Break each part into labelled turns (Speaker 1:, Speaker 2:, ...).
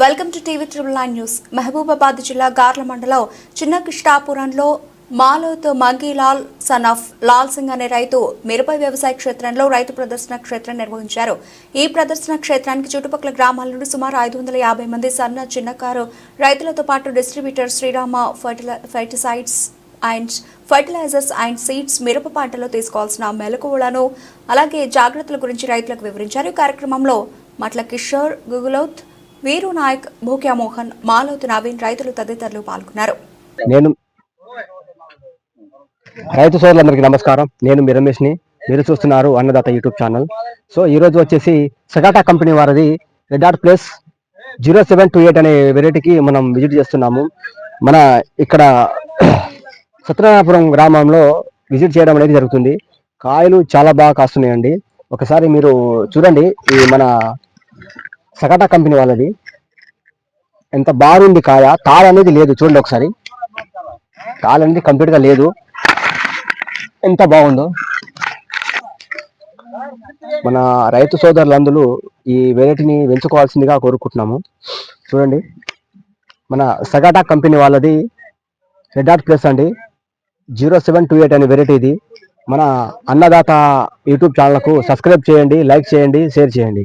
Speaker 1: Welcome to TV triple nine news. Mahabubabad జిల్లా గార్ల మండలం చిన్న కృష్ణాపురంలో మాలోతో మంగీలాల్ సన్ ఆఫ్ లాల్ సింగ్ అనే రైతు మిరప వ్యవసాయ క్షేత్రంలో రైతు ప్రదర్శన క్షేత్రం నిర్వహించారు. ఈ ప్రదర్శన క్షేత్రానికి చుట్టుపక్కల గ్రామాల నుండి సుమారు ఐదు వందల యాభై మంది సన్న చిన్నకారు రైతులతో పాటు డిస్ట్రిబ్యూటర్ శ్రీరామ ఫర్టిల ఫర్టిసైడ్స్ అండ్ ఫర్టిలైజర్స్ అండ్ సీడ్స్ మిరప పంటలో తీసుకోవాల్సిన మెలకువలను అలాగే జాగ్రత్తల గురించి రైతులకు వివరించారు. ఈ కార్యక్రమంలో మట్ల కిషోర్ గుగులౌత్ వీరు నాయక్ భూక్యా మోహన్ మాలోతు నవీన్ రైతులు తదితరులు పాల్గొన్నారు.
Speaker 2: నేను రైతు సోదరులందరికీ నమస్కారం. నేను మీ రమేష్ని మీరు చూస్తున్నారు అన్నదాత యూట్యూబ్ ఛానల్. సో ఈ రోజు వచ్చేసి సగాటా కంపెనీ వారిది radar plus zero seven two eight అనే వెరైటీకి మనం విజిట్ చేస్తున్నాము. మన ఇక్కడ సత్యనారాయణపురం గ్రామంలో విజిట్ చేయడం అనేది జరుగుతుంది. కాయలు చాలా బాగా కాస్తున్నాయండి. ఒకసారి మీరు చూడండి ఈ మన సగాటా కంపెనీ వాళ్ళది. ఎంత బాగుంది కాయ? తాళ అనేది లేదు చూడండి ఒకసారి. తాళ అనేది కంప్లీట్గా లేదు. ఎంత బాగుందో. మన రైతు సోదరులందరూ ఈ వెరైటీని పెంచుకోవాల్సిందిగా కోరుకుంటున్నాము. చూడండి. మన సగాటా కంపెనీ వాళ్ళది. రెడ్ ఆర్ట్ ప్లస్ అండి. జీరో సెవెన్ టూ ఎయిట్ అనే వెరైటీ ఇది. మన అన్నదాత యూట్యూబ్ ఛానల్కు సబ్స్క్రైబ్ చేయండి లైక్ చేయండి షేర్ చేయండి.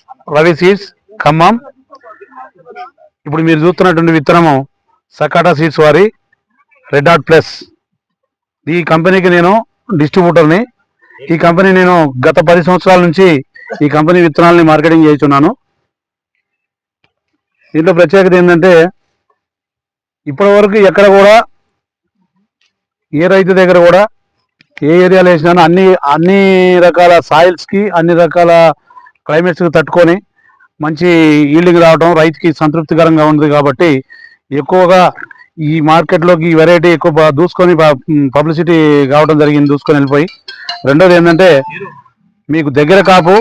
Speaker 3: రవి సీడ్స్ ఖమ్మం. ఇప్పుడు మీరు చూస్తున్నటువంటి విత్తనము సకాటా సీడ్స్ వారి రెడ్ డాట్ ప్లస్ ఈ కంపెనీకి నేను డిస్ట్రిబ్యూటర్ని ఈ కంపెనీ నేను గత పది సంవత్సరాల నుంచి ఈ కంపెనీ విత్తనాలని మార్కెటింగ్ చేస్తున్నాను. దీంట్లో ప్రత్యేకత ఏంటంటే ఇప్పటి వరకు ఎక్కడ కూడా ఏ రైతు దగ్గర కూడా ఏ ఏరియాలో వేసినా అన్ని అన్ని రకాల సాయిల్స్కి అన్ని రకాల క్లైమేట్స్కి తట్టుకొని మంచి ఈల్డింగ్ రావడం రైతుకి సంతృప్తికరంగా ఉంది కాబట్టి ఎక్కువగా ఈ మార్కెట్లోకి ఈ వెరైటీ ఎక్కువ దూసుకొని పబ్లిసిటీ కావడం జరిగింది దూసుకొని వెళ్ళిపోయి. రెండోది ఏంటంటే మీకు దగ్గర కాపు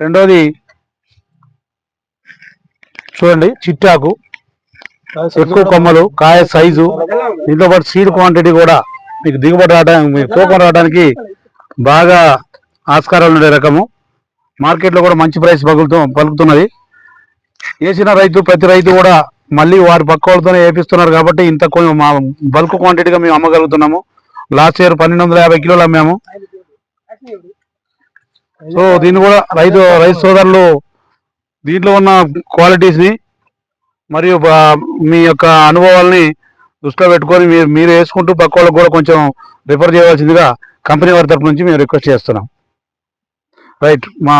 Speaker 3: రెండోది చూడండి చిట్టాకు ఎక్కువ కొమ్మలు కాయ సైజు దీంతో పాటు సీడ్ క్వాంటిటీ కూడా మీకు దిగుబడి రావడానికి మీకు తూకం రావడానికి బాగా ఆస్కారాలు ఉండే రకము. మార్కెట్లో కూడా మంచి ప్రైస్ పగులుతూ పలుకుతున్నది. వేసిన రైతు ప్రతి రైతు కూడా మళ్ళీ వారి పక్క వాళ్ళతోనే వేపిస్తున్నారు కాబట్టి ఇంత కొంచెం మా బల్క్ క్వాంటిటీగా మేము అమ్మగలుగుతున్నాము. లాస్ట్ ఇయర్ పన్నెండు వందల యాభై కిలోలు అమ్మాము. సో దీన్ని కూడా రైతు రైతు సోదరులు దీంట్లో ఉన్న క్వాలిటీస్ని మరియు మీ యొక్క అనుభవాల్ని దృష్టిలో పెట్టుకొని మీరు మీరు వేసుకుంటూ పక్క వాళ్ళకు కూడా కొంచెం రిఫర్ చేయవలసిందిగా కంపెనీ వారి తరపు నుంచి మేము రిక్వెస్ట్ చేస్తున్నాం. రైట్ మా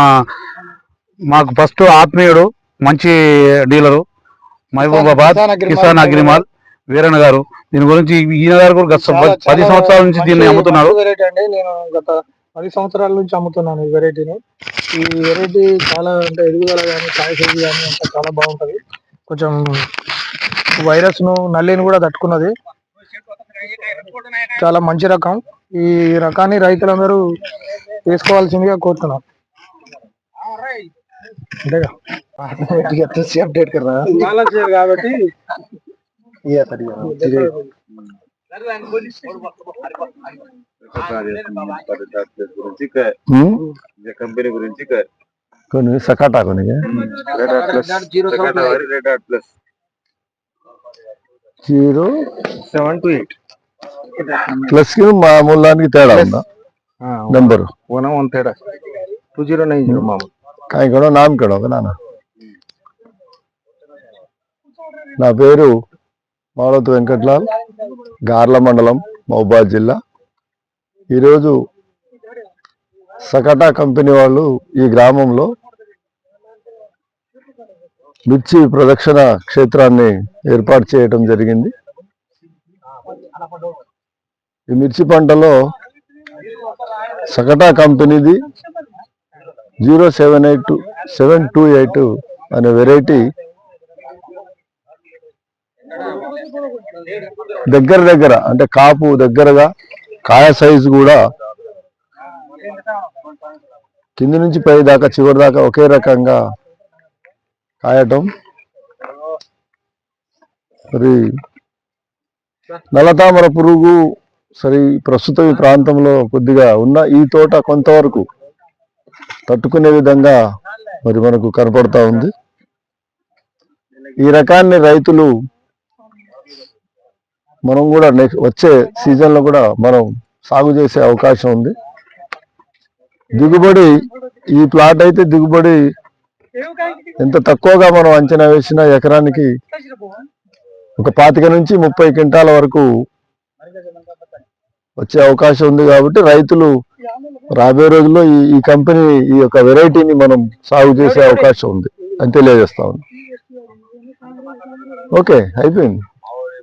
Speaker 3: మాకు ఫస్ట్ ఆత్మీయుడు మంచి dealer Mahabubabad Kisan agri mall Veeranna garu. దీని గురించి ఈయన గారు కూడా గత పది సంవత్సరాల నుంచి దీన్ని అమ్ముతున్నారు
Speaker 4: వెరైటీ అండి. నేను గత పది సంవత్సరాల నుంచి అమ్ముతున్నాను ఈ వెరైటీని ఈ వెరైటీ చాలా అంటే ఎదుగుదల కానీ కాయ సైజు కానీ అంతా చాలా బాగుంటది. కొంచెం వైరస్ను నల్లిని కూడా తట్టుకున్నది. చాలా మంచి రకం. ఈ రకాన్ని రైతులందరూ వేసుకోవాల్సిందిగా కోరుతున్నాం అంతేగా అప్డేట్ కదా
Speaker 5: కాబట్టి గురించి కంపెనీ గురించి
Speaker 6: కొన్ని సకాటా కొన్ని
Speaker 5: red art plus red art plus
Speaker 6: zero
Speaker 5: seven two eight
Speaker 6: ప్లస్కి మామూలానికి తేడా ఉందా నెంబర్
Speaker 5: వన్ వన్ తేడా టూ జీరో నైన్ జీరో మామూలు
Speaker 6: కాయ కూడా నామ్ కూడా ఒక నాన్న. నా పేరు మాలత్ వెంకట్లాల్ గార్ల మండలం మహబాద్ జిల్లా. ఈరోజు సకటా కంపెనీ వాళ్ళు ఈ గ్రామంలో మిర్చి ప్రదక్షిణ క్షేత్రాన్ని ఏర్పాటు చేయటం జరిగింది. ఈ మిర్చి పంటలో సకటా కంపెనీది zero seven eight seven two eight అనే వెరైటీ దగ్గర దగ్గర అంటే కాపు దగ్గరగా కాయ సైజు కూడా కింది నుంచి పై దాకా చివరి దాకా ఒకే రకంగా కాయటం. మరి నల్లతామర పురుగు సరే ప్రస్తుతం ఈ ప్రాంతంలో కొద్దిగా ఉన్న ఈ తోట కొంతవరకు తట్టుకునే విధంగా మరి మనకు కనపడతా ఉంది. ఈ రకాన్ని రైతులు మనం కూడా నెక్స్ట్ వచ్చే సీజన్లో కూడా మనం సాగు చేసే అవకాశం ఉంది. దిగుబడి ఈ ప్లాట్ అయితే దిగుబడి ఎంత తక్కువగా మనం అంచనా వేసిన ఎకరానికి ఒక పాతిక నుంచి ముప్పై క్వింటాల వరకు వచ్చే అవకాశం ఉంది కాబట్టి రైతులు రాబోయే రోజుల్లో ఈ ఈ కంపెనీ ఈ యొక్క వెరైటీని మనం సాగు చేసే అవకాశం ఉంది. అని తెలియజేస్తా ఉంది. ఓకే అయిపోయింది.